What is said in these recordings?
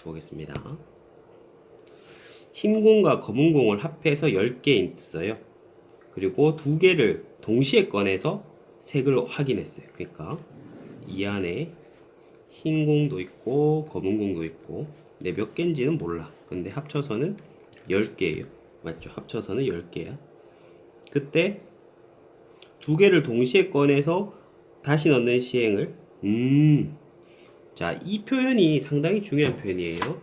같이 보겠습니다. 흰 공과 검은 공을 합해서 10개 있어요. 그리고 두 개를 동시에 꺼내서 색을 확인했어요. 그러니까 이 안에 흰 공도 있고 검은 공도 있고 근데 몇 개인지는 몰라. 근데 합쳐서는 10개예요. 맞죠? 합쳐서는 10개야. 그때 두 개를 동시에 꺼내서 다시 넣는 시행을 음. 자, 이 표현이 상당히 중요한 표현이에요.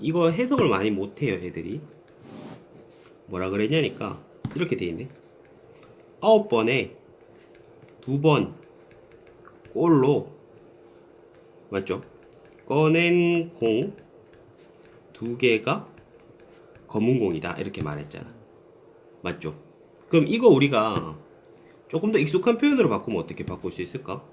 이거 해석을 많이 못해요, 애들이. 뭐라 그랬냐니까 이렇게 돼 있네. 아홉 번에 두번 꼴로 맞죠? 꺼낸 공 두 개가 검은 공이다 이렇게 말했잖아. 맞죠? 그럼 이거 우리가 조금 더 익숙한 표현으로 바꾸면 어떻게 바꿀 수 있을까?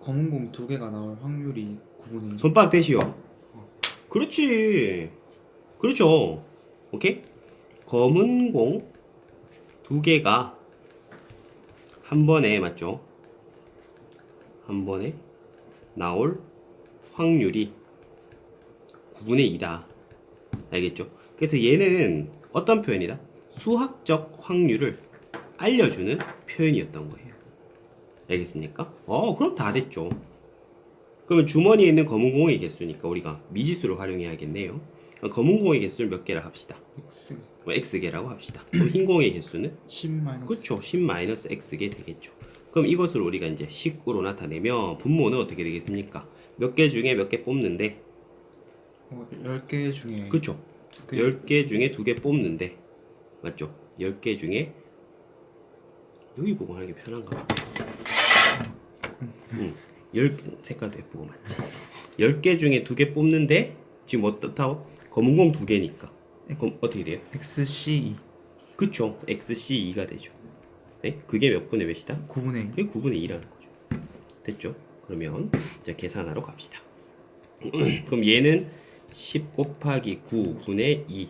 검은 공 두 개가 나올 확률이 9분의 1. 손바닥 대시오. 그렇지. 그렇죠. 오케이? 검은 공 두 개가 한 번에 맞죠? 한 번에 나올 확률이 9분의 2다. 알겠죠? 그래서 얘는 어떤 표현이다? 수학적 확률을 알려주는 표현이었던 거예요. 알겠습니까? 어, 그럼 다 됐죠. 그러면 주머니에 있는 검은 공의 개수니까 우리가 미지수를 활용해야겠네요. 검은 공의 개수를 몇 개라 합시다. X 뭐 x개라고 합시다. 그럼 흰 공의 개수는 10 마이너스 그렇죠. 10 마이너스 x개 되겠죠. 그럼 이것을 우리가 이제 식으로 나타내면 분모는 어떻게 되겠습니까? 몇 개 중에 몇 개 뽑는데 어, 10개 중에 그렇죠. 두 개. 10개 중에 두개 뽑는데 맞죠? 10개 중에 여기 보고 하는 게 편한가 봐. 응. 10 색깔도 예쁘고 맞지? 10개 중에 두개 뽑는데 지금 어떻다고? 검은 공두 개니까. 그럼 어떻게 돼요? XC 그쵸. XC2가 되죠. 네? 그게 몇 분의 몇이다? 9분의 1. 그게 9분의 2라는 거죠. 됐죠? 그러면 이제 계산하러 갑시다. 그럼 얘는 10 곱하기 9분의 2.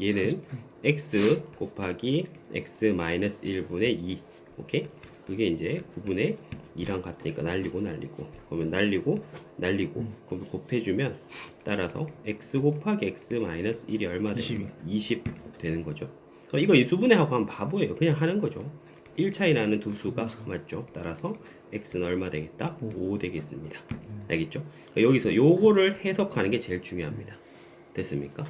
얘는 x 곱하기 x 마이너스 1분의 2. 오케이? 그게 이제 9분의 2랑 같으니까 날리고 날리고 그러면 날리고 날리고 그럼 곱해주면 따라서 x 곱하기 x 마이너스 1이 얼마 되면 20 되는 거죠. 그럼 이거 인수분해 하고 하면 바보예요. 그냥 하는 거죠. 1 차이 나는 두 수가 맞죠. 따라서 x는 얼마 되겠다? 5 되겠습니다. 알겠죠? 그러니까 여기서 요거를 해석하는 게 제일 중요합니다. 됐습니까?